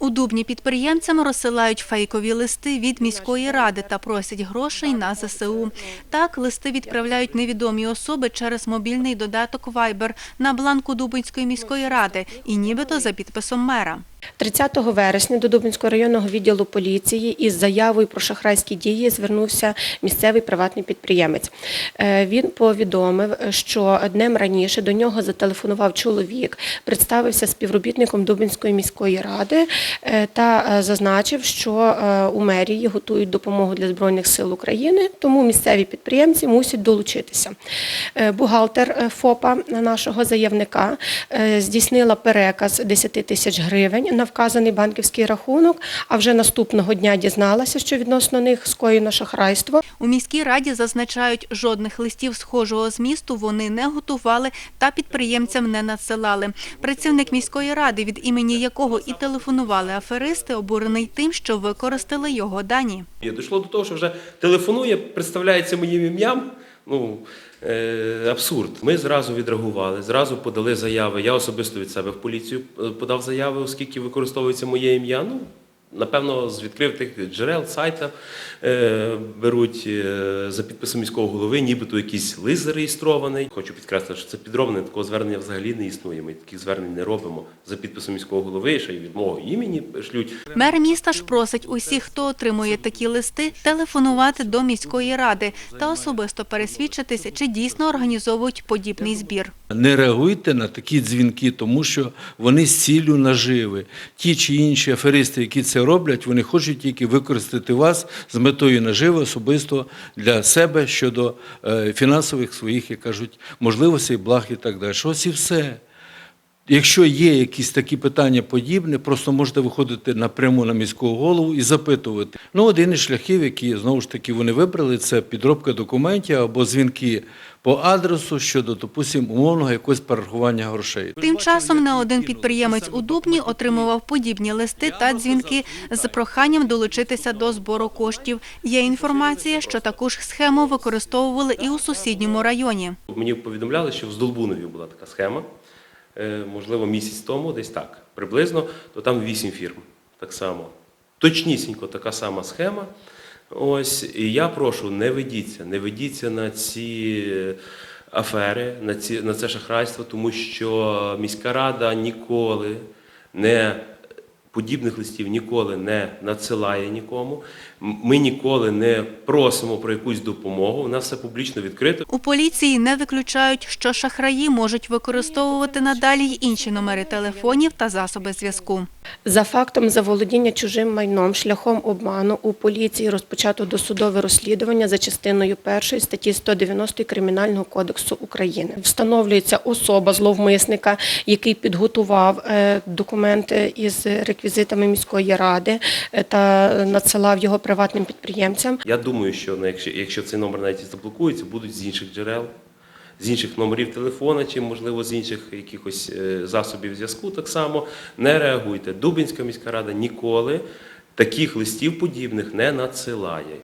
Дубні підприємцям розсилають фейкові листи від міської ради та просять грошей на ЗСУ. Так, листи відправляють невідомі особи через мобільний додаток Viber на бланку Дубинської міської ради і нібито за підписом мера. 30 вересня до Дубинського районного відділу поліції із заявою про шахрайські дії звернувся місцевий приватний підприємець. Е, Він повідомив, що днем раніше до нього зателефонував чоловік, представився співробітником Дубинської міської ради е, та е, зазначив, що у мерії готують допомогу для Збройних сил України, тому місцеві підприємці мусять долучитися. Бухгалтер ФОПа нашого заявника здійснила переказ 10 тисяч гривень на вказаний банківський рахунок, а вже наступного дня дізналася, що відносно них скоєно шахрайство. У міській раді зазначають, жодних листів схожого змісту вони не готували та підприємцям не надсилали. Працівник міської ради, від імені якого і телефонували аферисти, обурений тим, що використали його дані. Дійшло до того, що вже телефонує, представляється моїм ім'ям. Ну, абсурд. Ми зразу відреагували, зразу подали заяви. Я особисто від себе в поліцію е, подав заяви, оскільки використовується моє ім'я. Ну, напевно, з відкритих джерел, сайта е, беруть е, за підписом міського голови, нібито якийсь лист зареєстрований. Хочу підкреслити, що це підробне, такого звернення взагалі не існує. Ми таких звернень не робимо за підписом міського голови, ще й від мого імені шлють. Мер міста ж просить усіх, хто отримує такі листи, телефонувати до міської ради та особисто пересвідчитися, чи дійсно організовують подібний збір. Не реагуйте на такі дзвінки, тому що вони з ціллю наживи. Ті чи інші аферисти, які це роблять, вони хочуть тільки використати вас з метою наживи особисто для себе щодо е, фінансових своїх, як кажуть, можливостей, благ і так далі. Ось і все. Якщо є якісь такі питання подібні, просто можете виходити напряму на міського голову і запитувати. Ну, один із шляхів, які знову ж таки вони вибрали, це підробка документів або дзвінки по адресу щодо, допустимо, умовного якогось перерахування грошей. Тим часом не один підприємець у Дубні отримував подібні листи та дзвінки з проханням долучитися до збору коштів. Є інформація, що таку ж схему використовували і у сусідньому районі. Мені повідомляли, що в Здолбунові була така схема, можливо, місяць тому, десь так, приблизно, то там вісім фірм так само. Точнісінько така сама схема. Ось, і я прошу, не ведіться, не ведіться на ці е, афери, на, ці, на це шахрайство, тому що міська рада ніколи не подібних листів ніколи не надсилає нікому. Ми ніколи не просимо про якусь допомогу. У нас все публічно відкрито. У поліції не виключають, що шахраї можуть використовувати надалі й інші номери телефонів та засоби зв'язку. За фактом заволодіння чужим майном шляхом обману у поліції розпочато досудове розслідування за частиною 1 статті 190 Кримінального кодексу України. Встановлюється особа зловмисника, який підготував е, документи із реквізитами міської ради е, та надсилав його приватним підприємцям. Я думаю, що якщо, якщо цей номер навіть заблокується, будуть з інших джерел, з інших номерів телефона, чи можливо з інших якихось е, засобів зв'язку. Так само не реагуйте. Дубинська міська рада ніколи таких листів подібних не надсилає.